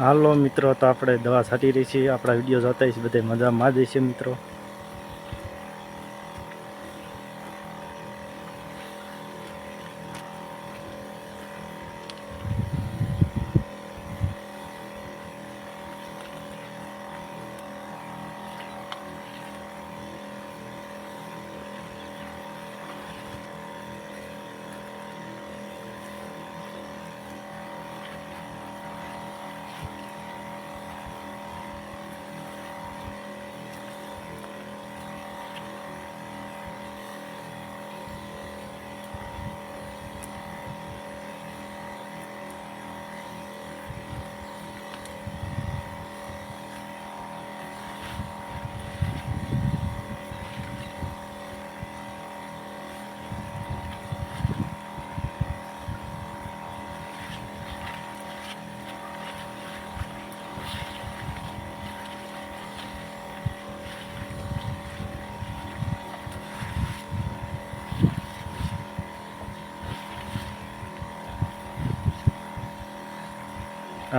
હાલો મિત્રો, તો આપણે દવા છાંટી રહી છીએ. આપણા વીડિયો જોતા છીએ બધે મજામાં જ છે મિત્રો.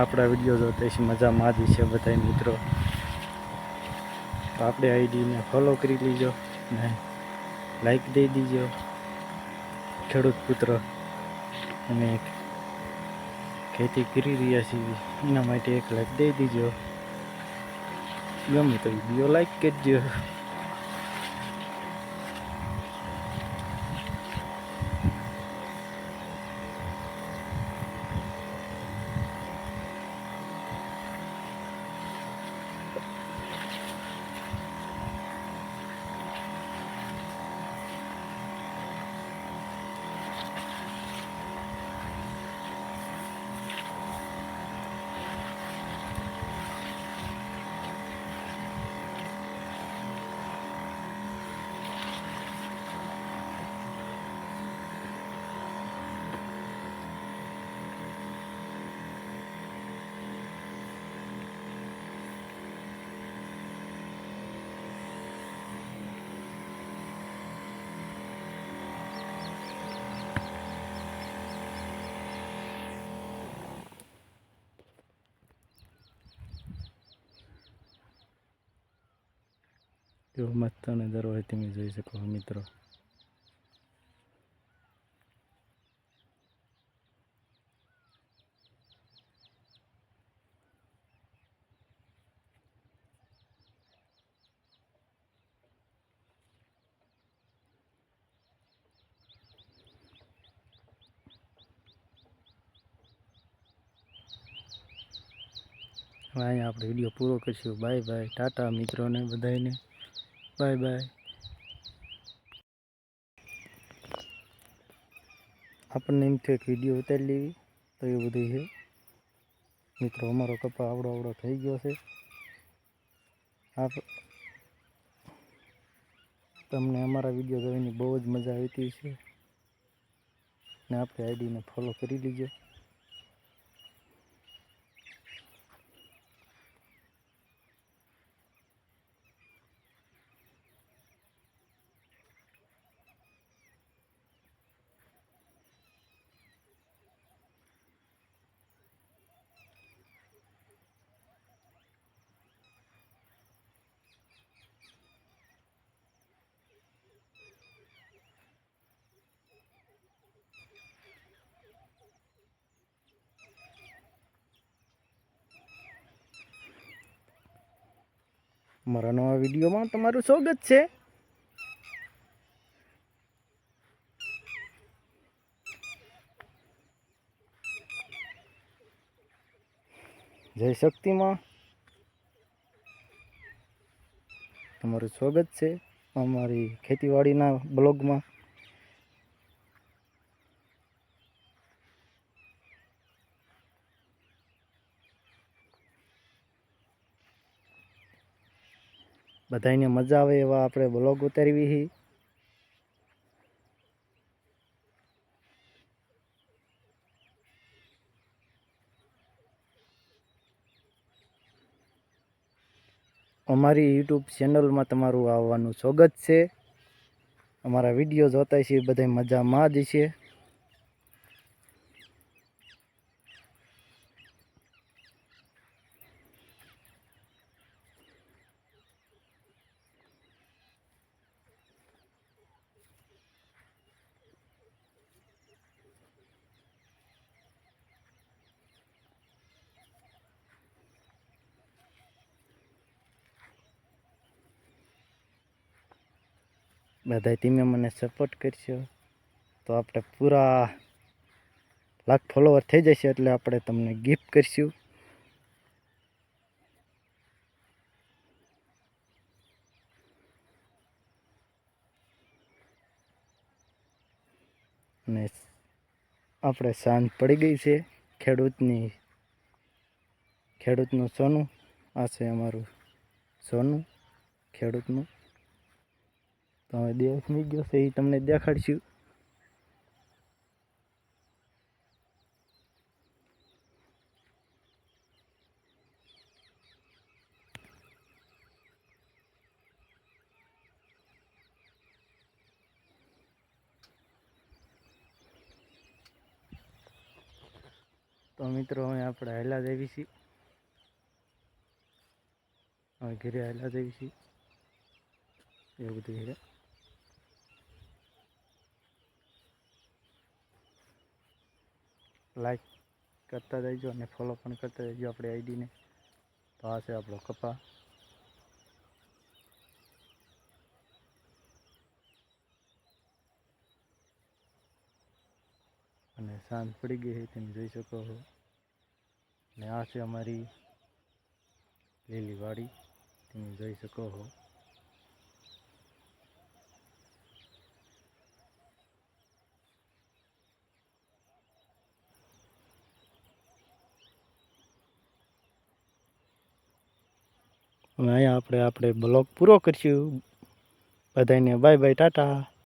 આપણા વીડિયો જોતા છે મજામાં જ છે બધા મિત્રો. તો આપણે આઈડીને ફોલો કરી લીજો ને લાઈક દઈ દીજો. ખેડૂત પુત્ર. અમે ખેતી કરી રહ્યા છીએ. એના માટે એક લાઈક દઈ દીજો. ગમે તો વીડિયો લાઈક કરજો. જો મસ્ત નજારો હોય તમે જોઈ શકો છો મિત્રો અહીંયા આપણે વીડિયો પૂરો કરીશું બાય બાય ટાટા મિત્રોને બધાને બાય બાય આપણને એમ થયું એક વીડિયો ઉતારી લેવી. તો એ બધું છે. મિત્રો, અમારો કપા આવડો આવડો થઈ ગયો છે. આપ તમને અમારા વીડિયો જોઈને બહુ જ મજા આવતી છે ને આપણે આઈડીને ફોલો કરી લીજો. મારા નવા વિડીયોમાં તમારું સ્વાગત છે. જય શક્તિમાં. તમારું સ્વાગત છે અમારી ખેતીવાડીના બ્લોગમાં. બધાને મજા આવે એવા આપણે બ્લોગ ઉતારવી છે અમારી યુટ્યુબ ચેનલમાં તમારું આવવાનું સ્વાગત છે. અમારા વીડિયો જોતા છે બધા મજામાં જ છે. બધાય તમે મને સપોર્ટ કરશો. તો આપણે પૂરા લાખ ફોલોવર થઈ જશે એટલે આપણે તમને ગિફ્ટ કરીશું. અને આપણે સાંજ પડી ગઈ છે ખેડૂતની, ખેડૂતનું સોનું. આ છે અમારું સોનું, ખેડૂતનું. તો હવે દિવસ મી ગયો છે, એ તમને દેખાડશું. તો મિત્રો, હવે આપણે હેલા દેવી છીએ હવે ઘેરે હેલા દેવી છીએ એવું બધું ઘરે લાઈક કરતા જજો અને ફોલો પણ કરતા જઈજો આપણી આઈડીને. તો આ છે આપણો કપા. અને સાંજ પડી ગઈ છે તમે જોઈ શકો છો અને આ છે અમારી લીલી વાડી તમે જોઈ શકો છો અને અહીંયા આપણે આપણે બ્લોગ પૂરો કરીશું. બધાને બાય બાય ટાટા.